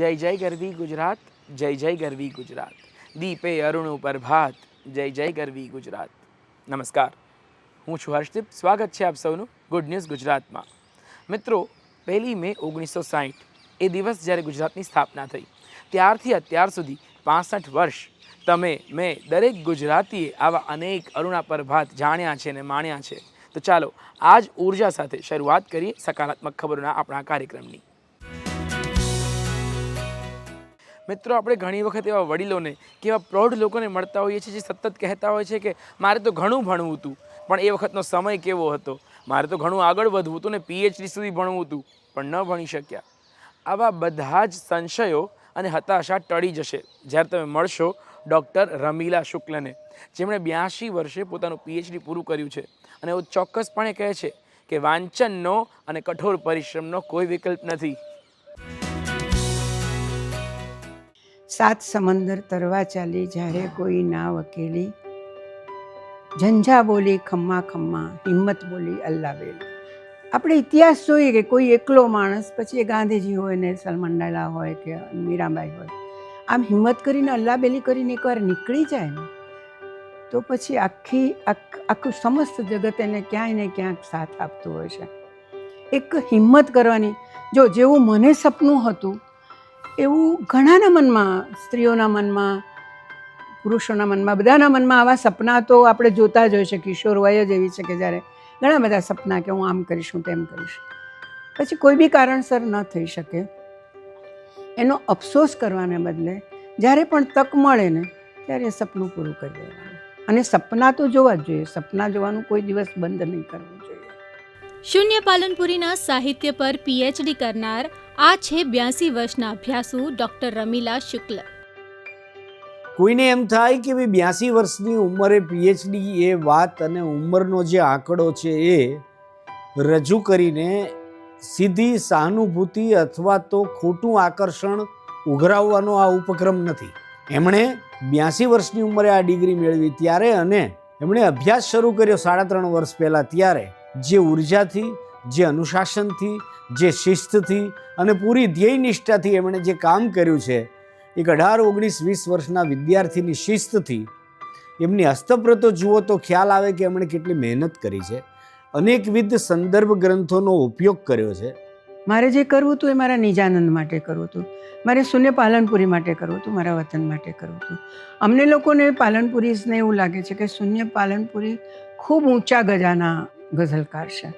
જય જય ગરવી ગુજરાત, જય જય ગરવી ગુજરાત. દીપે અરુણ ઉપર ભાત, જય જય ગરવી ગુજરાત. નમસ્કાર. હું છું હર્ષદીપ. સ્વાગત છે આપ સૌનું ગુડ ન્યૂઝ ગુજરાતમાં. મિત્રો, પહેલી મે ઓગણીસો સાહીઠ, એ દિવસ જ્યારે ગુજરાતની સ્થાપના થઈ, ત્યારથી અત્યાર સુધી પાસઠ વર્ષ તમે, મેં, દરેક ગુજરાતીએ આવા અનેક અરુણા પ્રભાત જાણ્યા છે અને માણ્યા છે. તો ચાલો, આજ ઊર્જા સાથે શરૂઆત કરીએ સકારાત્મક ખબરોના આપણા કાર્યક્રમની. મિત્રો, આપણે ઘણી વખત એવા વડીલોને કે એવા પ્રૌઢ લોકોને મળતા હોઈએ છીએ જે સતત કહેતા હોય છે કે મારે તો ઘણું ભણવું હતું, પણ એ વખતનો સમય કેવો હતો? મારે તો ઘણું આગળ વધવું હતું ને પીએચડી સુધી ભણવું હતું, પણ ન ભણી શક્યા. આવા બધા જ સંશયો અને હતાશા ટળી જશે. જ્યારે તમે મળશો ડૉક્ટર રમીલા શુક્લને, જેમણે બ્યાસી વર્ષે પોતાનું પીએચડી પૂરું કર્યું છે. અને એવું ચોક્કસપણે કહે છે કે વાંચનનો અને કઠોર પરિશ્રમનો કોઈ વિકલ્પ નથી. સાત સમંદર તરવા ચાલી જ્યારે કોઈ ના વકેલી ઝંઝા બોલી, ખમ્મા ખમ્મા, હિંમત બોલી અલ્લા બેલી આપણે ઇતિહાસ જોઈએ કે કોઈ એકલો માણસ, પછી એ ગાંધીજી હોય ને સલમાન ડાલા હોય કે મીરાબાઈ હોય, આમ હિંમત કરીને અલ્લાબેલી કરીને એકવાર નીકળી જાય ને, તો પછી આખી, આખું સમસ્ત જગત એને ક્યાંય ને ક્યાંક સાથ આપતું હોય છે. એક હિંમત કરવાની, જો જેવું મને સપનું હતું એવું ઘણાના મનમાં, સ્ત્રીઓના મનમાં, પુરુષોના મનમાં, બધાના મનમાં આવા સપના તો આપણે જોતા જ હોય છે, કિશોર વય જ એવી છે કે જ્યારે ઘણા બધા સપના કે હું આમ કરીશ, હું તેમ કરીશ. પછી કોઈ બી કારણસર ન થઈ શકે. એનો અફસોસ કરવાને બદલે જ્યારે પણ તક મળે ને, ત્યારે એ સપનું પૂરું કરી દેવાનું. અને સપના તો જોવા જ જોઈએ, સપના જોવાનું કોઈ દિવસ બંધ નહીં કરવું જોઈએ. શૂન્ય પાલનપુરીના સાહિત્ય પર પીએચડી કરનાર આ છે બ્યાસી વર્ષના અભ્યાસુ ડોક્ટર રમીલા શુક્લ. કોઈને એમ થાય કે ભાઈ બ્યાસી વર્ષની ઉંમરે પીએચડી એ વાત અને ઉંમરનો જે આંકડો છે એ રજૂ કરીને સીધી સહાનુભૂતિ અથવા તો ખોટું આકર્ષણ ઉઘરાવવાનો આ ઉપક્રમ નથી. એમણે બ્યાસી વર્ષની ઉંમરે આ ડિગ્રી મેળવી ત્યારે અને એમણે અભ્યાસ શરૂ કર્યો સાડા ત્રણ વર્ષ પહેલાં ત્યારે, જે ઉર્જાથી જે અનુશાસનથી, જે શિસ્તથી અને પૂરી ધ્યેય નિષ્ઠાથી એમણે જે કામ કર્યું છે, એક અઢાર, ઓગણીસ, વીસ વર્ષના વિદ્યાર્થીની શિસ્તથી, એમની હસ્તપ્રતો જુઓ તો ખ્યાલ આવે કે એમણે કેટલી મહેનત કરી છે. અનેકવિધ સંદર્ભ ગ્રંથોનો ઉપયોગ કર્યો છે. મારે જે કરવું હતું એ મારા નિજાનંદ માટે કરવું હતું. મારે શૂન્ય પાલનપુરી માટે કરવું હતું, મારા વતન માટે કરવું હતું. અમને લોકોને પાલનપુરીને એવું લાગે છે કે શૂન્ય પાલનપુરી ખૂબ ઊંચા ગજાના ગઝલકાર છે.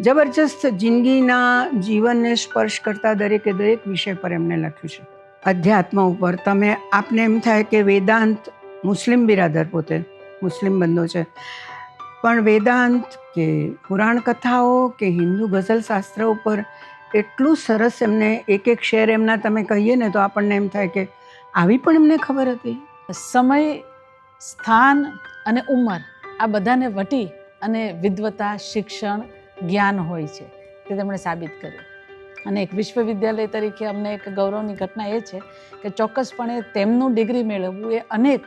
જબરજસ્ત જિંદગીના જીવનને સ્પર્શ કરતા દરેકે દરેક વિષય પર એમને લખ્યું છે. અધ્યાત્મ ઉપર તમે આપને એમ થાય કે વેદાંત મુસ્લિમ બિરાદર પોતે, મુસ્લિમ બંધો છે. પણ વેદાંત કે પુરાણ કથાઓ કે હિન્દુ ગઝલ શાસ્ત્ર ઉપર એટલું સરસ એમને એક એક શેર એમના તમે કહીએ ને તો આપણને એમ થાય કે આવી પણ એમને ખબર હતી. સમય, સ્થાન અને ઉંમર આ બધાને વટી અને વિદ્વતા શિક્ષણ જ્ઞાન હોય છે, તે તેમણે સાબિત કર્યું. અને એક વિશ્વવિદ્યાલય તરીકે અમને એક ગૌરવની ઘટના એ છે કે ચોક્કસપણે તેમનું ડિગ્રી મેળવવું એ અનેક,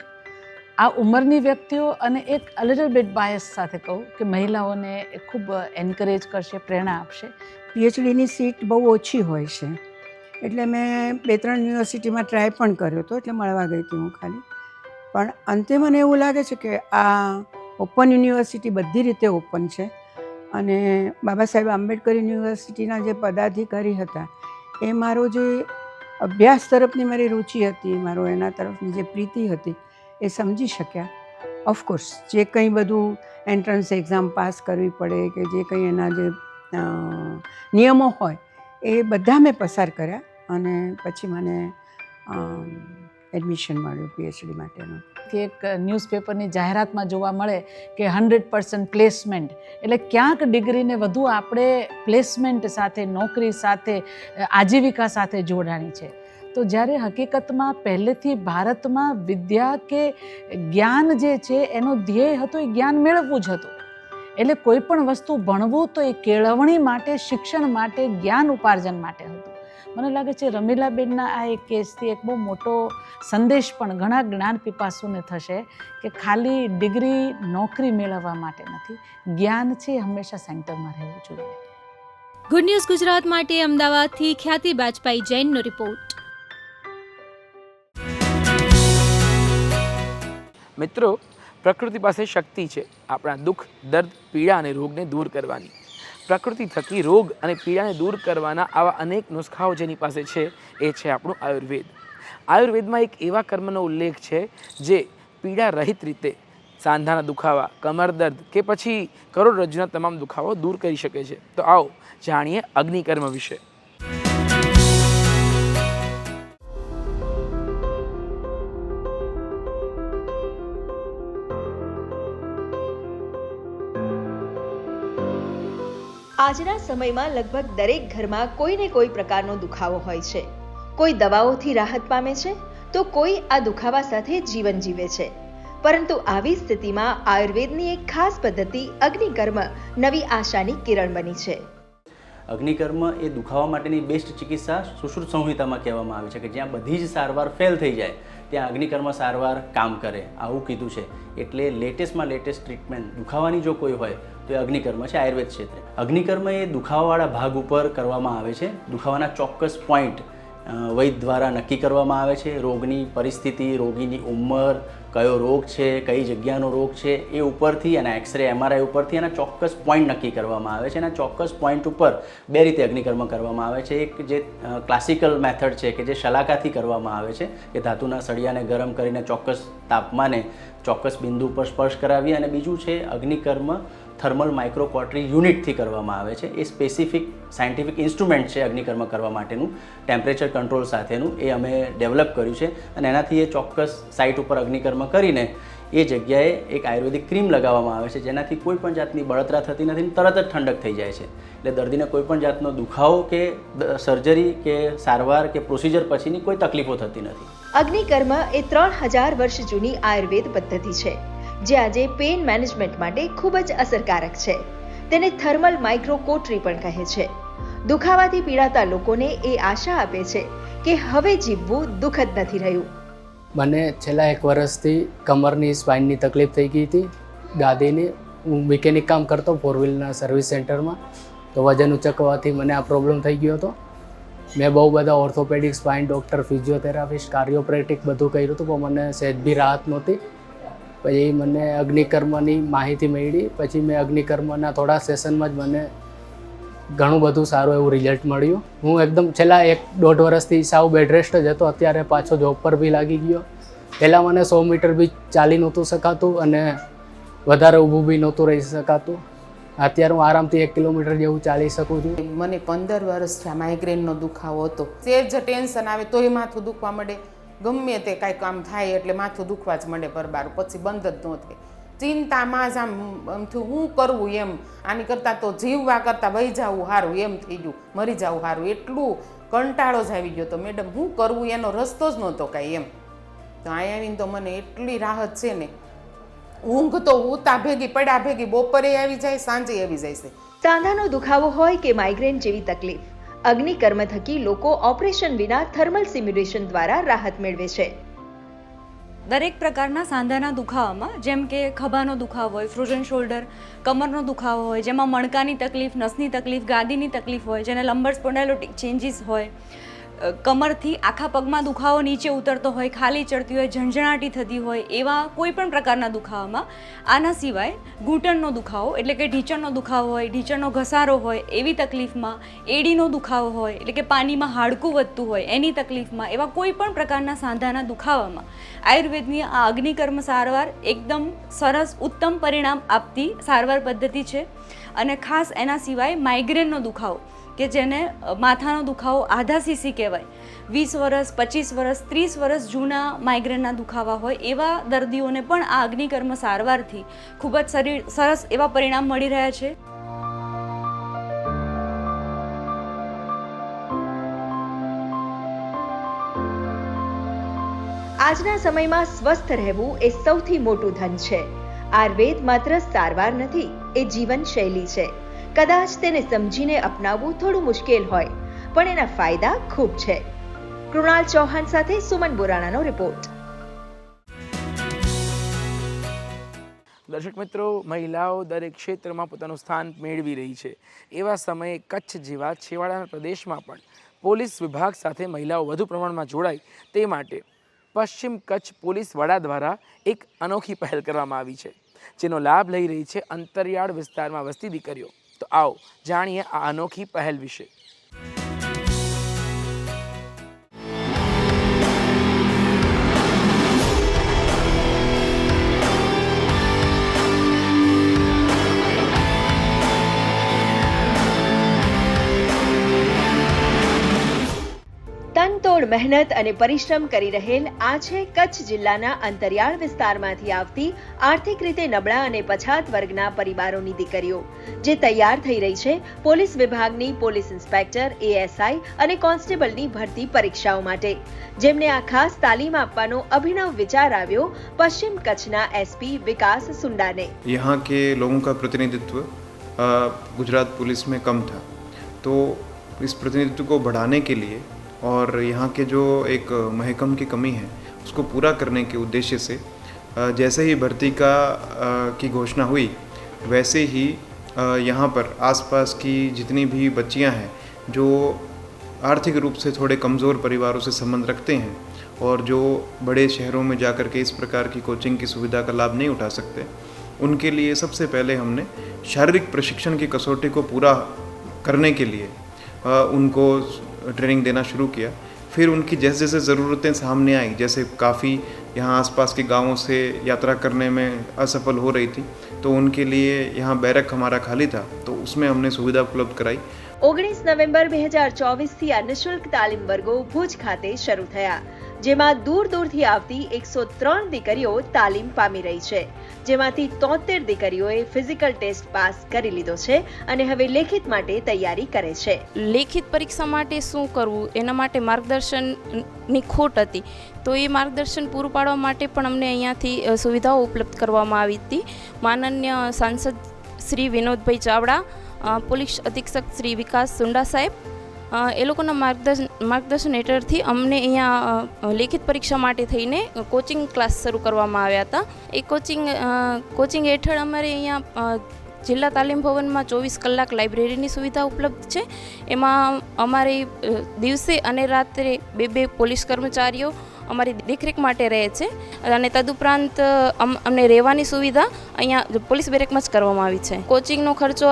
આ ઉંમરની વ્યક્તિઓ અને એક અલિટલ બિટ બાયસ સાથે કહું કે મહિલાઓને ખૂબ એન્કરેજ કરશે, પ્રેરણા આપશે. પીએચડીની સીટ બહુ ઓછી હોય છે. એટલે મેં બે ત્રણ યુનિવર્સિટીમાં ટ્રાય પણ કર્યો હતો એટલે મળવા ગઈ હતી હું ખાલી. પણ અંતે મને એવું લાગે છે કે આ ઓપન યુનિવર્સિટી બધી રીતે ઓપન છે. અને બાબા સાહેબ આંબેડકર યુનિવર્સિટીના જે પદાધિકારી હતા, એ મારો જે અભ્યાસ તરફની મારી રુચિ હતી, મારો એના તરફની જે પ્રીતિ હતી, એ સમજી શક્યા. ઓફકોર્સ જે કંઈ બધું એન્ટ્રન્સ એક્ઝામ પાસ કરવી પડે કે જે કંઈ એના જે નિયમો હોય, એ બધા મેં પસાર કર્યા અને પછી મને એડમિશન મળ્યું પીએચડી માટેનું. કે એક ન્યૂઝપેપરની જાહેરાતમાં જોવા મળે કે હંડ્રેડ પર્સન્ટ પ્લેસમેન્ટ. એટલે ક્યાંક ડિગ્રીને વધુ આપણે પ્લેસમેન્ટ સાથે, નોકરી સાથે, આજીવિકા સાથે જોડાણી છે. તો જ્યારે હકીકતમાં પહેલેથી ભારતમાં વિદ્યા કે જ્ઞાન જે છે, એનો ધ્યેય હતો એ જ્ઞાન મેળવવું જ હતું. એટલે કોઈ પણ વસ્તુ ભણવું તો એ કેળવણી માટે, શિક્ષણ માટે, જ્ઞાન ઉપાર્જન માટે હતું. મને લાગે છે રમીલાબેનના આ એક કેસથી એક બહુ મોટો સંદેશ પણ ઘણા જ્ઞાન પીપાસુને થશે કે ખાલી ડિગ્રી નોકરી મેળવવા માટે નથી જ્ઞાન છે હંમેશા સેન્ટરમાં રહેવું જોઈએ. ગુડ ન્યૂઝ ગુજરાત માટે અમદાવાદથી ખ્યાતિ બાજપાઈ જૈનનો રિપોર્ટ. મિત્રો પ્રકૃતિ પાસે શક્તિ છે. આપણા દુઃખ દર્દ પીડા અને રોગને દૂર કરવાની. પ્રકૃતિ થકી રોગ અને પીડાને દૂર કરવાના આવા અનેક નુસ્ખાઓ જેની પાસે છે, એ છે આપણું આયુર્વેદ. આયુર્વેદમાં એક એવા કર્મનો ઉલ્લેખ છે, જે પીડા રહિત રીતે સાંધાના દુખાવા, કમર દર્દ કે પછી કરોડરજ્જુના તમામ દુખાવો દૂર કરી શકે છે. તો આવો જાણીએ અગ્નિકર્મ વિશે. આજના સમયમાં લગભગ દરેક ઘરમાં કોઈને કોઈ પ્રકારનો દુખાવો હોય છે. કોઈ દવાઓથી રાહત પામે છે, તો કોઈ આ દુખાવા સાથે જીવન જીવે છે. પરંતુ આવી સ્થિતિમાં આયુર્વેદની એક ખાસ પદ્ધતિ અગ્નિકર્મ નવી આશાની કિરણ બની છે. અગ્નિકર્મ એ દુખાવા માટેની બેસ્ટ ચિકિત્સા સુશ્રુત સંહિતામાં કહેવામાં આવે છે કે જ્યાં બધી જ સારવાર ફેલ થઈ જાય. ત્યાં અગ્નિકર્મ સારવાર કામ કરે, આવું કીધું છે. એટલે લેટેસ્ટમાં લેટેસ્ટ ટ્રીટમેન્ટ દુખાવાની જો કોઈ હોય, તો એ અગ્નિકર્મ છે, આયુર્વેદ ક્ષેત્રે. અગ્નિકર્મ એ દુખાવાવાળા ભાગ ઉપર કરવામાં આવે છે. દુખાવાના ચોક્કસ પોઈન્ટ વૈદ દ્વારા નક્કી કરવામાં આવે છે, રોગની પરિસ્થિતિ, રોગીની ઉંમર, કયો રોગ છે, કઈ જગ્યાનો રોગ છે, એ ઉપરથી અને એક્સરે, એમઆરઆઈ ઉપરથી એના ચોક્કસ પોઈન્ટ નક્કી કરવામાં આવે છે. એના ચોક્કસ પોઈન્ટ ઉપર બે રીતે અગ્નિકર્મ કરવામાં આવે છે. એક જે ક્લાસિકલ મેથડ છે કે જે શલાકાથી કરવામાં આવે છે, કે ધાતુના સળિયાને ગરમ કરીને ચોક્કસ તાપમાને ચોક્કસ બિંદુ પર સ્પર્શ કરાવી અને બીજું છે અગ્નિકર્મ થર્મલ માઇક્રોકોટરી યુનિટથી કરવામાં આવે છે. એ સ્પેસિફિક સાયન્ટિફિક ઇન્સ્ટ્રુમેન્ટ છે અગ્નિકર્મ કરવા માટેનું. ટેમ્પરેચર કંટ્રોલ સાથેનું એ અમે ડેવલપ કર્યું છે અને એનાથી એ ચોક્કસ સાઇટ ઉપર અગ્નિકર્મ કરીને એ જગ્યાએ એક આયુર્વેદિક ક્રીમ લગાવવામાં આવે છે, જેનાથી કોઈ પણ જાતની બળતરા થતી નથી ને તરત જ ઠંડક થઈ જાય છે. એટલે દર્દીને કોઈ પણ જાતનો દુખાવો કે સર્જરી કે સારવાર કે પ્રોસિજર પછીની કોઈ તકલીફો થતી નથી. અગ્નિકર્મ એ ત્રણ હજાર વર્ષ જૂની આયુર્વેદ પદ્ધતિ છે. જે આજે પેઇન મેનેજમેન્ટ માટે ખૂબ જ અસરકારક છે. તેને થર્મલ માઇક્રોકોટરી પણ કહે છે. દુખાવાથી પીડાતા લોકોને એ આશા આપે છે કે હવે જીવવું દુઃખદ નથી રહ્યું. મને છેલ્લા એક વર્ષથી કમરની સ્પાઇનની તકલીફ થઈ ગઈ હતી. ગાદીની હું મિકેનિક કામ કરતો ફોર વ્હીલના સર્વિસ સેન્ટરમાં તો વજન ઉચકવાથી મને આ પ્રોબ્લેમ થઈ ગયો હતો. મેં બહુ બધા orthopaedic spine doctor physiotherapist chiropractic બધું કર્યું હતું, પણ મને સહેજ બી રાહત નહોતી. પછી મને અગ્નિકર્મની માહિતી મળી. પછી મેં અગ્નિકર્મના થોડા સેશનમાં જ મને ઘણું બધું સારું એવું રિઝલ્ટ મળ્યું. હું એકદમ છેલ્લા એક દોઢ વર્ષથી સાવ બેડ રેસ્ટ જ હતો. અત્યારે પાછો જોબ પર બી લાગી ગયો. પહેલાં મને સો મીટર બી ચાલી નહોતું શકાતું અને વધારે ઊભું બી નહોતું રહી શકાતું. અત્યારે હું આરામથી એક કિલોમીટર જેવું ચાલી શકું છું. મને પંદર વર્ષ થયા માઇગ્રેનનો દુખાવો હતો. સેજ ટેન્શન આવે, તોય માથું દુખવા માંડે. ગમે તે કાંઈ કામ થાય એટલે માથું દુખવા જ માંડે પરબાર પછી બંધ જ ન થાય. ચિંતામાં જ આમ આમ થયું, હું કરવું એમ? આની કરતાં તો જીવવા કરતાં વહી જવું સારું એમ થઈ ગયું, મરી જવું સારું એટલું કંટાળો જ આવી ગયો તો મેડમ, હું કરવું એનો રસ્તો જ નહોતો કાંઈ એમ. તો અહીંયા આવીને તો મને એટલી રાહત છે ને, ઊંઘ તો ઉતા ભેગી પડ્યા ભેગી, બપોરે આવી જાય, સાંજે આવી જાય છે. સાંધાનો દુખાવો હોય કે માઇગ્રેન જેવી તકલીફ? અગ્નિકર્મ થકી લોકો ઓપરેશન વિના થર્મલ સિમ્યુલેશન દ્વારા રાહત મેળવે છે. દરેક પ્રકારના સાંધાના દુખાવામાં, જેમ કે ખભાનો દુખાવો હોય, ફ્રોઝન શોલ્ડર, કમરનો દુખાવો હોય, જેમાં મણકાની તકલીફ, નસની તકલીફ, ગાદીની તકલીફ હોય, જેને લંબર સ્પોન્ડાલોટિક ચેન્જીસ હોય કમરથી આખા પગમાં દુખાવો નીચે ઉતરતો હોય, ખાલી ચડતી હોય, ઝંઝણાટી થતી હોય, એવા કોઈ પણ પ્રકારના દુખાવામાં, આના સિવાય ઘૂંટણનો દુખાવો એટલે કે ઢીંચણનો દુખાવો હોય, ઢીંચણનો ઘસારો હોય, એવી તકલીફમાં એડીનો દુખાવો હોય, એટલે કે પાણીમાં હાડકું વધતું હોય, એની તકલીફમાં, એવા કોઈ પણ પ્રકારના સાંધાના દુખાવામાં, આયુર્વેદની આ અગ્નિકર્મ સારવાર એકદમ સરસ, ઉત્તમ પરિણામ આપતી સારવાર પદ્ધતિ છે. અને ખાસ એના સિવાય માઇગ્રેનનો દુખાવો. કે જેને માથાનો દુખાવો આધા સીસી કહેવાય. વીસ વર્ષ પચીસ વર્ષ ત્રીસ વર્ષ જૂના માઇગ્રેનના દુખાવા હોય, એવા દર્દીઓને પણ આ અગ્નિકર્મ સારવારથી ખૂબ જ શરીર, સરસ એવા પરિણામ મળી રહ્યા છે. આજના સમયમાં સ્વસ્થ રહેવું એ સૌથી મોટું ધન છે. આયુર્વેદ માત્ર સારવાર નથી, એ જીવનશૈલી છે. કદાચ તેને સમજીને અપનાવવું થોડું મુશ્કેલ હોય, પણ એના ફાયદા ખૂબ છે. કૃણાલ ચૌહાણ સાથે સુમન બોરાણાનો રિપોર્ટ. દર્શક મિત્રો, મહિલાઓ દરેક ક્ષેત્રમાં પોતાનું સ્થાન મેળવી રહી છે. એવા સમયે કચ્છ જેવા છેવાડાના પ્રદેશમાં પણ પોલીસ વિભાગ સાથે મહિલાઓ વધુ પ્રમાણમાં જોડાય તે માટે પશ્ચિમ કચ્છ પોલીસ વડા દ્વારા એક અનોખી પહેલ કરવામાં આવી છે, જેનો લાભ લઈ રહી છે અંતરિયાળ વિસ્તારમાં વસતી દીકરીઓ. તો આવો જાણીએ આ અનોખી પહેલ વિશે. તનતોડ મહેનત અને પરિશ્રમ કરી રહેલ આ છે કચ્છ જિલ્લાના અંતરિયાળ વિસ્તારમાંથી આવતી આર્થિક રીતે નબળા અને પછાત વર્ગના પરિવારોની દીકરીઓ જે તૈયાર થઈ રહી છે પોલીસ વિભાગની પોલીસ ઇન્સ્પેક્ટર એએસઆઈ અને કોન્સ્ટેબલની ભરતી પરીક્ષાઓ માટે જેમને આ ખાસ તાલીમ આપવાનો અભિનવ વિચાર આવ્યો પશ્ચિમ કચ્છના એસપી વિકાસ સુંડાને यहाँ के लोगों का प्रतिनिधित्व अ, गुजरात पुलिस में कम था तो इस प्रतिनिधित्व को बढ़ाने के लिए और यहाँ के जो एक महकम की कमी है, उसको पूरा करने के उद्देश्य से जैसे ही भर्ती का की घोषणा हुई, वैसे ही यहाँ पर आसपास की जितनी भी बच्चियाँ हैं, जो आर्थिक रूप से थोड़े कमज़ोर परिवारों से संबंध रखते हैं और जो बड़े शहरों में जाकर के इस प्रकार की कोचिंग की सुविधा का लाभ नहीं उठा सकते, उनके लिए सबसे पहले हमने शारीरिक प्रशिक्षण की कसौटी को पूरा करने के लिए उनको ट्रेनिंग देना शुरू किया फिर उनकी जैसे जैसे ज़रूरतें सामने आई जैसे काफ़ी यहाँ आसपास के गांवों से यात्रा करने में असफल हो रही थी तो उनके लिए यहाँ बैरक हमारा खाली था तो उसमें हमने सुविधा उपलब्ध कराई ઓગણીસ નવેમ્બર બે હજાર ચોવીસથી આ નિશુલ્ક તાલીમ વર્ગો ભુજ ખાતે શરૂ થયા જેમાં દૂર દૂરથી આવતી એકસો ત્રણ દીકરીઓ તાલીમ પામી રહી છે જેમાંથી તોતેર દીકરીઓએ ફિઝિકલ ટેસ્ટ પાસ કરી લીધો છે અને હવે લેખિત માટે તૈયારી કરે છે. લેખિત પરીક્ષા માટે શું કરવું? એના માટે માર્ગદર્શનની ખોટ હતી. તો એ માર્ગદર્શન પૂરું પાડવા માટે પણ અમને અહીંયાથી સુવિધાઓ ઉપલબ્ધ કરવામાં આવી હતી. માનન્ય સાંસદ શ્રી વિનોદભાઈ ચાવડા પોલીસ અધિક્ષક શ્રી વિકાસ સુંડા સાહેબ એ લોકોના માર્ગદર્શન માર્ગદર્શન હેઠળથી અમને અહીંયા લેખિત પરીક્ષા માટે થઈને કોચિંગ ક્લાસ શરૂ કરવામાં આવ્યા હતા. એ કોચિંગ કોચિંગ હેઠળ અમારે અહીંયા જિલ્લા તાલીમ ભવનમાં ચોવીસ કલાક લાઇબ્રેરીની સુવિધા ઉપલબ્ધ છે. એમાં અમારે દિવસે અને રાત્રે બે બે પોલીસ કર્મચારીઓ અમારી દેખરેખ માટે રહે છે. અને તદુપરાંત અમ- અમને રહેવાની સુવિધા અહીંયા પોલીસ બેરેકમાં જ કરવામાં આવી છે. કોચિંગનો ખર્ચો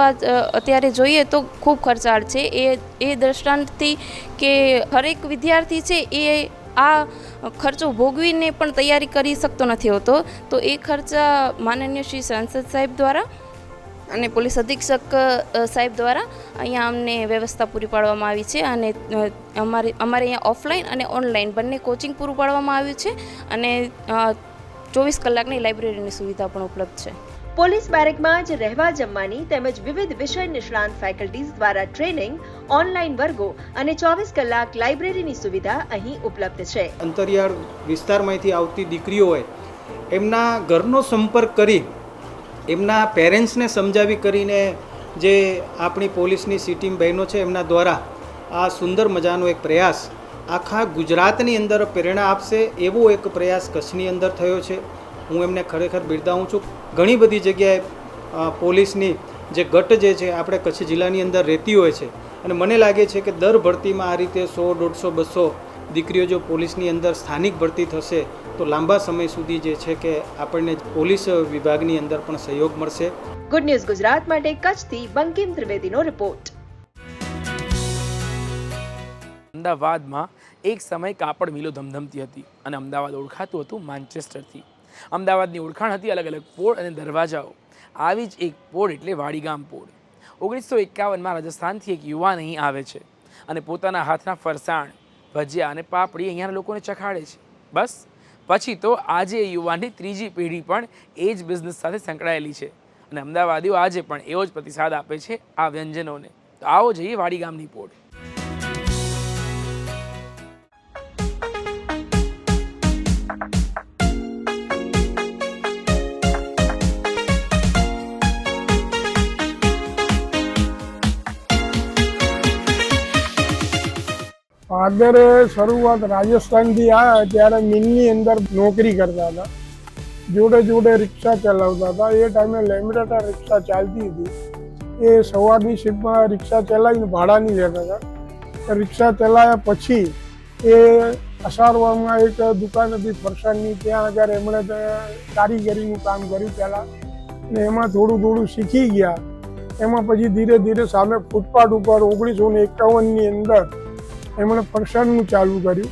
અત્યારે જોઈએ તો ખૂબ ખર્ચાળ છે. એ એ દ્રષ્ટાંતથી કે હરેક વિદ્યાર્થી છે એ આ ખર્ચો ભોગવીને પણ તૈયારી કરી શકતો નથી હોતો. તો એ ખર્ચા માનનીય શ્રી સાંસદ સાહેબ દ્વારા અને પોલીસ અધિક્ષક સાહેબ દ્વારા અહીંયા અમને વ્યવસ્થા પૂરી પાડવામાં આવી છે અને અમારે અમારે અહીંયા ઓફલાઈન અને ઓનલાઈન બંને કોચિંગ પૂરું પાડવામાં આવ્યું છે અને ચોવીસ કલાકની લાઇબ્રેરીની સુવિધા પણ ઉપલબ્ધ છે. પોલીસ બેરેકમાં જ રહેવા જમવાની તેમજ વિવિધ વિષય નિષ્ણાંત ફેકલ્ટીઝ દ્વારા ટ્રેનિંગ ઓનલાઈન વર્ગો અને ચોવીસ કલાક લાઇબ્રેરીની સુવિધા અહીં ઉપલબ્ધ છે. અંતરિયાળ વિસ્તારમાંથી આવતી દીકરીઓ હોય એમના ઘરનો સંપર્ક કરી એમના પેરેન્ટ્સને સમજાવી કરીને જે આપણી પોલીસની સિટીમ બહેનો છે, એમના દ્વારા આ સુંદર મજાનો એક પ્રયાસ આખા ગુજરાતની અંદર પ્રેરણા આપશે એવો એક પ્રયાસ કચ્છની અંદર થયો છે. હું એમને ખરેખર બિરદાવું છું. ઘણી બધી જગ્યાએ પોલીસની જે ગટ જે છે, આપણે કચ્છ જિલ્લાની અંદર રહેતી હોય છે. અને મને લાગે છે કે દર ભરતીમાં આ રીતે સો, દોઢસો, બસો દીકરીઓ જો પોલીસની અંદર સ્થાનિક ભરતી થશે તો લાંબા સમય સુધી જે છે કે આપણને પોલીસ વિભાગની અંદર પણ સહયોગ મળશે. ગુડ ન્યૂઝ ગુજરાત માટે કચ્છથી બંકિમ ત્રિવેદીનો રિપોર્ટ અમદાવાદમાં એક સમય કાપડ મિલો ધમધમતી હતી અને અમદાવાદ ઓળખાતું હતું માન્ચેસ્ટરથી. અમદાવાદની ઓળખાણ હતી અલગ અલગ પોળ અને દરવાજાઓ. આવી જ એક પોળ એટલે વાડીગામ પોળ. ઓગણીસો એકાવનમાં રાજસ્થાનથી એક યુવાન અહીં આવે છે અને પોતાના હાથના ફરસાણ ભજીયા અને પાપડી અહીંયાના લોકોને ચખાડે છે. બસ. પછી તો આજે યુવાનની ત્રીજી પેઢી પણ એ જ બિઝનેસ સાથે સંકળાયેલી છે. અને અમદાવાદીઓ આજે પણ એવો જ પ્રતિસાદ આપે છે આ વ્યંજનોને. તો આવો જઈએ વાડીગામની પોળ. ફાધરે શરૂઆત રાજસ્થાનથી આવ્યા ત્યારે મિલની અંદર નોકરી કરતા હતા. જોડે જોડે રિક્ષા ચલાવતા હતા. એ ટાઈમે લેમિનેટર રિક્ષા ચાલતી હતી. એ સવારની શિફ્ટમાં રિક્ષા ચલાવીને ભાડાની લેતા હતા. રિક્ષા ચલાવ્યા પછી એ અસારવામાં એક દુકાન હતી ફરસાણની. ત્યાં આગળ એમણે કારીગરીનું કામ કર્યું પહેલાં. અને એમાં થોડું થોડું શીખી ગયા. એમાં પછી ધીરે ધીરે સામે ફૂટપાથ ઉપર ઓગણીસો ને એકાવનની અંદર એમણે ફરસાણનું ચાલુ કર્યું.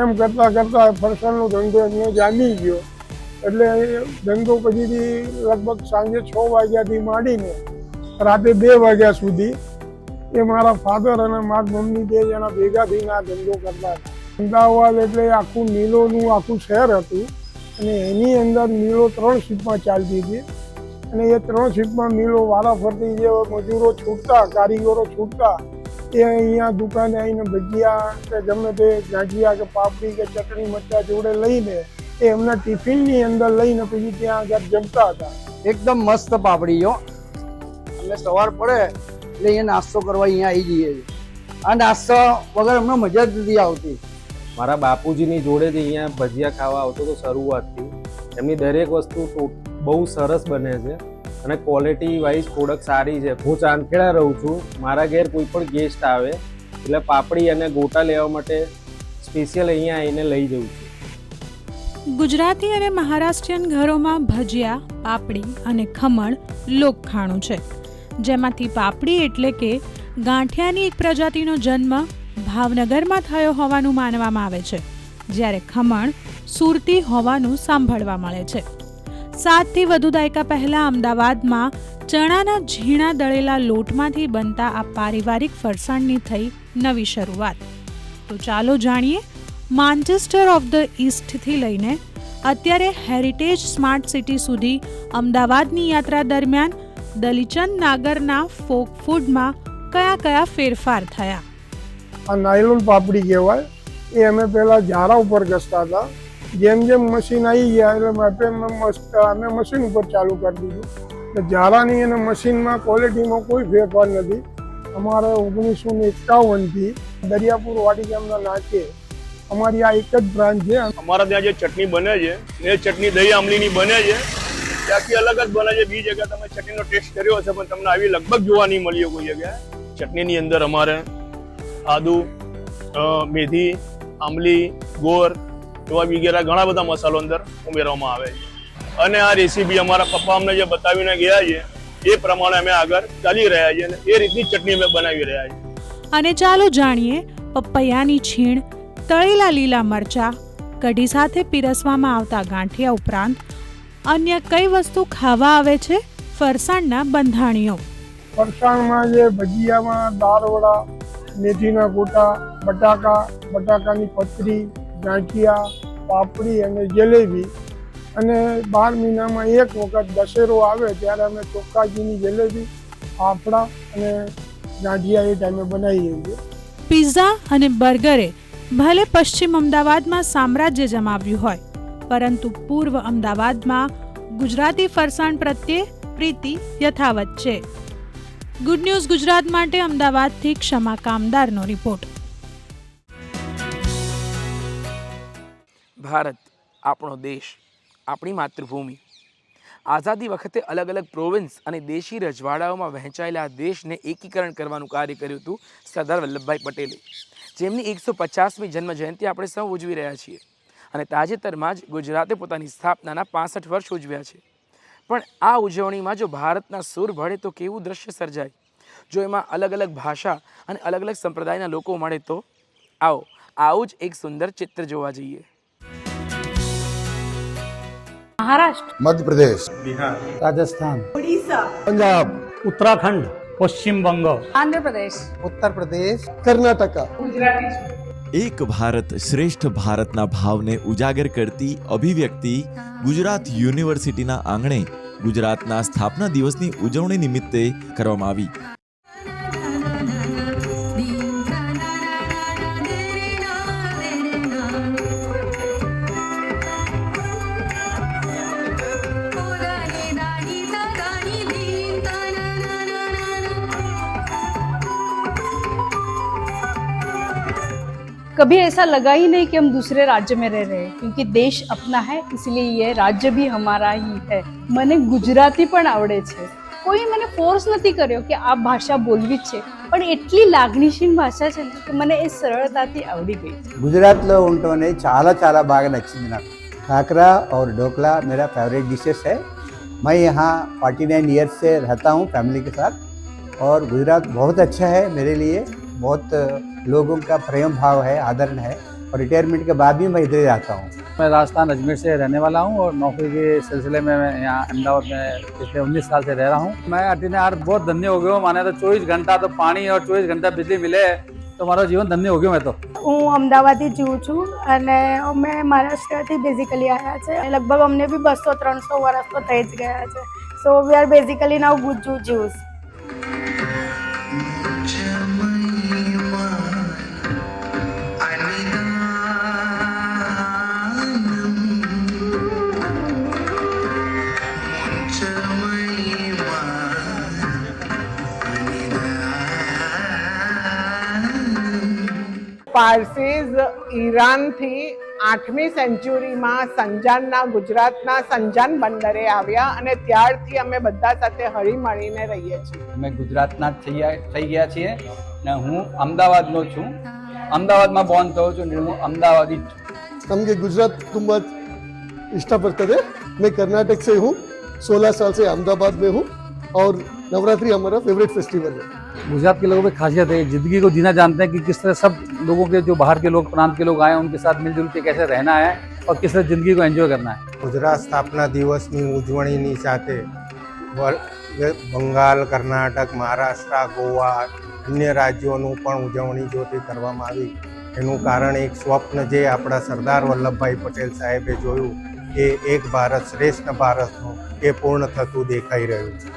એમ કરતાં કરતાં ફરસાણનો ધંધો એમને જામી ગયો. એટલે ધંધો પછીથી લગભગ સાંજે છ વાગ્યાથી માંડીને રાતે બે વાગ્યા સુધી એ મારા ફાધર અને મારા મમ્મી બે જણા ભેગા થઈને આ ધંધો કરતા અમદાવાદ એટલે આખું મિલોનું આખું શહેર હતું. અને એની અંદર મિલો ત્રણ શિફ્ટમાં ચાલતી હતી. અને એ ત્રણ શિફ્ટમાં મિલો વારાફરતી જે મજૂરો છૂટતા, કારીગરો છૂટતા એ અહીંયા દુકાને આવીને ભજીયા કે ગમે તે ગાંઠિયા કે પાપડી કે ચટણી મરચા જોડે લઈને એ એમના ટિફિનની અંદર લઈને પછી ત્યાં આગળ જમતા હતા. એકદમ મસ્ત પાપડીઓ અમે સવાર પડે એટલે અહીંયા નાસ્તો કરવા અહીંયા આવી જઈએ છીએ. આ નાસ્તો વગર અમને મજા જ નથી આવતી. મારા બાપુજીની જોડે જ અહીંયા ભજીયા ખાવા આવતો તો શરૂઆતથી. એમની દરેક વસ્તુ બહુ સરસ બને છે. અને ક્વોલિટી વાઇઝ પ્રોડક્ટ સારી છે. હું ચાંદખેડા રહું છું. મારા ઘેર કોઈ પણ ગેસ્ટ આવે, એટલે પાપડી અને ગોટા લેવા માટે સ્પેશિયલ અહીંયા આવીને લઈ જઉં છું. ગુજરાતી અને મહારાષ્ટ્રીયન ઘરોમાં ભજીયા, પાપડી અને ખમણ લોકખાણું છે. જેમાંથી પાપડી એટલે કે ગાંઠિયાની એક પ્રજાતિનો જન્મ ભાવનગરમાં થયો હોવાનું માનવામાં આવે છે. જ્યારે ખમણ સુરતી હોવાનું સાંભળવા મળે છે. સાતથી વધુ દાયકા પહેલાં અમદાવાદમાં ચણાના ઝીણા દળેલા લોટમાંથી બનતા આ પારિવારિક ફરસાણની થઈ નવી શરૂઆત. તો ચાલો જાણીએ માન્ચેસ્ટર ઓફ ધ ઈસ્ટથી લઈને અત્યારે હેરિટેજ સ્માર્ટ સિટી સુધી અમદાવાદની યાત્રા દરમિયાન દલીચંદ નાગરના ફોક ફૂડમાં કયા કયા ફેરફાર થયા? આ નાયલોન પાપડી કહેવાય. એ અમે પહેલાં ઝારા ઉપર ઘસતા હતા. જેમ જેમ મશીન આવી ગયા, એટલે માટે અમે મશીન ઉપર ચાલુ કરી દીધું. એટલે ઝારાની અને મશીનમાં ક્વોલિટીમાં કોઈ ફેરફાર નથી. અમારે ઓગણીસો ને એકાવનથી દરિયાપુર વાડી ગામના નાકે અમારી આ એક જ બ્રાન્ચ છે. અમારા ત્યાં જે ચટણી બને છે એ ચટણી દહીં આમલીની બને છે. ત્યાંથી અલગ જ બને છે. બીજી જગ્યાએ તમે ચટણીનો ટેસ્ટ કર્યો હશે, પણ તમને આવી લગભગ જોવા નહીં મળ્યો કોઈ જગ્યાએ. ચટણીની અંદર અમારે આદુ મેથી આમલી ગોળ એવા વગેરે ઘણા બધા મસાલો અંદર ઉમેરવામાં આવે છે. અને આ રેસીપી અમારા પપ્પા અમને જે બતાવીને ગયા છે એ પ્રમાણે અમે આગળ ચાલી રહ્યા છીએ અને એ રીતની ચટણી અમે બનાવી રહ્યા છીએ. અને ચાલો જાણીએ પપૈયાની છીણ તળેલા લીલા મરચા કઢી સાથે પીરસવામાં આવતા ગાંઠિયા ઉપરાંત અન્ય કઈ વસ્તુ ખાવા આવે છે? ફરસાણના બંધાણીઓ. ફરસાણમાં જે ભજીયામાં દાળવડા મેથીના ગોટા બટાકા બટાકાની પતરી ગાંઠિયા, પાપડી અને જલેબી. અને બાર મહિનામાં એક વખત દશેરો આવે ત્યારે અમે ચોક્કાજીની જલેબી, ફાફડા અને ગાંઠિયા એ ટાઈમે બનાવીએ છીએ. પિઝા અને બર્ગરે ભલે પશ્ચિમ અમદાવાદમાં સામ્રાજ્ય જમાવ્યું હોય, પરંતુ પૂર્વ અમદાવાદમાં ગુજરાતી ફરસાણ પ્રત્યે પ્રીતિ યથાવત છે. ગુડ ન્યૂઝ ગુજરાત માટે અમદાવાદથી ક્ષમા કામદારનો રિપોર્ટ ભારત આપણો દેશ, આપણી માતૃભૂમિ. આઝાદી વખતે અલગ અલગ પ્રોવિન્સ અને દેશી રજવાડાઓમાં વહેંચાયેલા દેશને એકીકરણ કરવાનું કાર્ય કર્યું હતું સરદાર વલ્લભભાઈ પટેલે, જેમની એકસો પચાસમી જન્મ જયંતિ આપણે સૌ ઉજવી રહ્યા છીએ અને તાજેતરમાં જ ગુજરાતે પોતાની સ્થાપનાના પાસઠ વર્ષ ઉજવ્યા છે. પણ આ ઉજવણીમાં જો ભારતના સૂર ભળે તો કેવું દ્રશ્ય સર્જાય? જો એમાં અલગ અલગ ભાષા અને અલગ અલગ સંપ્રદાયના લોકો મળે તો? આવો, આવું જ એક સુંદર ચિત્ર જોવા જઈએ. મહારાષ્ટ્ર મધ્યપ્રદેશ બિહાર રાજસ્થાન ઓડિશા પંજાબ ઉત્તરાખંડ પશ્ચિમ બંગાળ આંધ્રપ્રદેશ ઉત્તર પ્રદેશ કર્ણાટક એક ભારત શ્રેષ્ઠ ભારતના ભાવને ઉજાગર કરતી અભિવ્યક્તિ ગુજરાત યુનિવર્સિટીના આંગણે ગુજરાતના સ્થાપના દિવસની ઉજવણી નિમિત્તે કરવામાં આવી. कभी ऐसा लगा ही नहीं कि हम दूसरे राज्य में रह रहे हैं, क्योंकि देश अपना है, इसलिए ये राज्य भी हमारा ही है। मैंने गुजराती पण आवड़े छे। कोई मैंने फोर्स नहीं करो कि आप भाषा बोलवी है पण इतनी लागनीशील भाषा छे कि मैंने इस सरलता से आवड़ी गई। गुजरात लो उंटोने चाला चाला बाग नचिन ना। खाकरा और ढोकला मेरा फेवरेट डिशेस है। मैं यहाँ फोर्टी नाइन ईयर्स से रहता हूँ फैमिली के साथ, और गुजरात बहुत अच्छा है मेरे लिए। बहुत लोगों का प्रेम भाव है आदरण है और रिटायरमेंट के बाद भी मैं इधर ही रहता हूँ मैं राजस्थान अजमेर से रहने वाला हूँ और नौकरी के सिलसिले में मैं यहाँ अहमदाबाद में पिछले उन्नीस साल से रह रहा हूँ मैं अटीने यार बहुत धन्य हो गया हूँ माने तो चौबीस घंटा तो पानी और चौबीस घंटा बिजली मिले तो મારો જીવન ધન્ય હો ગયો મેં તો હું અમદાવાદથી જીવું છું અને અમે મહારાષ્ટ્રથી બેઝિકલી આવ્યા છે લગભગ અમને બી બસો ત્રણસો વર્ષ તો થઈ જ ગયા છે so we are basically now Gujju juice Parsis ઈરાનથી આઠમી સેન્ચુરીમાં સંજાનના ગુજરાતના સંજાન બંદરે આવ્યા અને ત્યારથી અમે બધા સાથે હળીમળીને રહીએ છીએ. અમે ગુજરાતના જ થઈ ગયા છીએ ને હું અમદાવાદનો છું. અમદાવાદમાં બોર્ન થયો છું ને હું અમદાવાદી જ છું. સમજે ગુજરાત તુમ ઇષ્ટા પર મેં કર્ણાટક સે હું સોલહ સાલ સે અમદાવાદ મેં હું और नवरात्रि हमारा फेवरेट फेस्टिवल है गुजरात के लोगों में खासियत है जिंदगी को जीना जानते हैं कि किस तरह सब लोगों के जो बाहर के लोग प्रांत के लोग आए हैं उनके साथ मिलजुल के कैसे रहना है और किस तरह जिंदगी को एंजॉय करना है ગુજરાત સ્થાપના દિવસની ઉજવણીની સાથે વર- બંગાળ કર્ણાટક મહારાષ્ટ્ર ગોવા અન્ય રાજ્યોનું પણ ઉજવણી જોતી કરવામાં આવી એનું કારણ એક સ્વપ્ન જે આપણા સરદાર વલ્લભભાઈ પટેલ સાહેબે જોયું એ એક ભારત શ્રેષ્ઠ ભારતનું એ પૂર્ણ થતું દેખાઈ રહ્યું છે.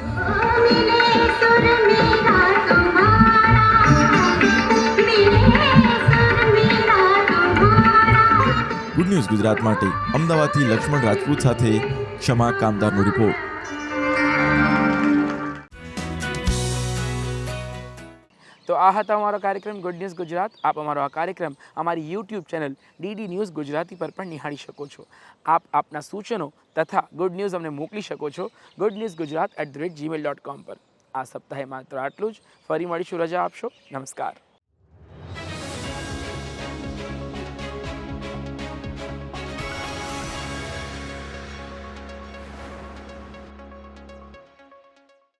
ગુડ ન્યૂઝ ગુજરાત માટે. અમદાવાદથી લક્ષ્મણ રાજપૂત સાથે ક્ષમા કામદારનો રિપોર્ટ તો આ હતો અમારો કાર્યક્રમ ગુડ ન્યૂઝ ગુજરાત આપ અમારો આ કાર્યક્રમ અમારી YouTube channel DD News Gujarati પર પણ નિહાળી શકો છો. આપ આપના સૂચનો તથા ગુડ ન્યૂઝ અમને મોકલી શકો છો good news Gujarat at the rate Gmail dot com પર. આ સપ્તાહે માત્ર આટલું જ. ફરી મળીશું, રજા આપશો. નમસ્કાર.